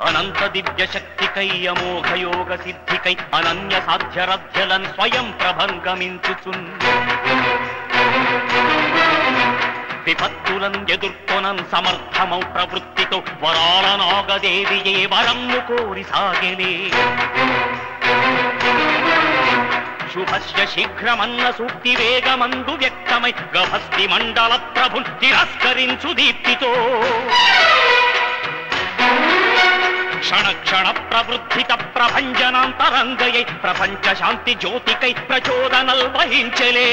అనంత దివ్య శక్తికై అమోఘ యోగ సిద్ధికై అనన్య సాధ్యరధ్యలన్ స్వయం ప్రభంగమించుచున్ విపత్తులను ఎదుర్కొనం సమర్థమౌ ప్రవృత్తితో వరాల ఏ వరమ్ము కోరి సాగినే శుభస్య శీఘ్రమన్న సూక్తి వేగమందు వ్యక్తమై గభస్తి మండల ప్రభు తిరస్కరించు దీప్తితో క్షణ క్షణ ప్రవృద్ధిత ప్రభంజనాంతరంగయై ప్రపంచ శాంతి జ్యోతికై ప్రచోదనల్ వహించలే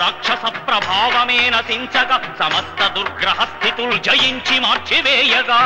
రాక్షస ప్రభావమే నశించగ సమస్త దుర్గ్రహ స్థితులు జయించి మార్చివేయగా.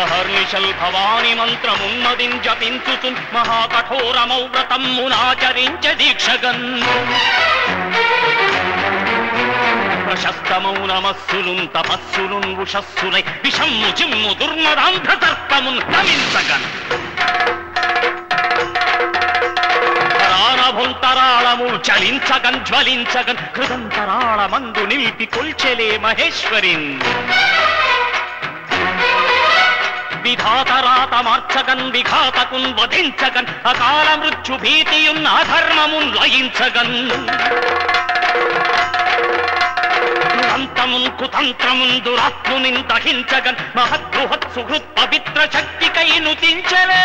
అహర్నిశల్ భవాని మంత్రమున్నదిం జపించుతు మహాకఠోరమౌ వ్రతమ్మునాచరించ దీక్షగన్. ప్రశస్తమౌ నమస్సులున్ తపస్సులున్ ఉషస్సులై విషమ్ము చిమ్ము దుర్మదాంధ్రతర్పమున్ నమించగన్ ప్రాణభుంతరాళము చలించగన్ జ్వలించగన్ కృదంతరాళమందు నిలిపి కొల్చెలే మహేశ్వరిన్. విధాతరాత మార్చగన్ విఘాతకున్ వధించగన్ అకాల మృత్యు భీతియున్ అధర్మమున్ లయించగన్ దురంతమున్ కుతంత్రమున్ దురాత్మునిన్ దహించగన్ మహద్బృహత్ సుహృత్ పవిత్ర శక్తికై నుతించలే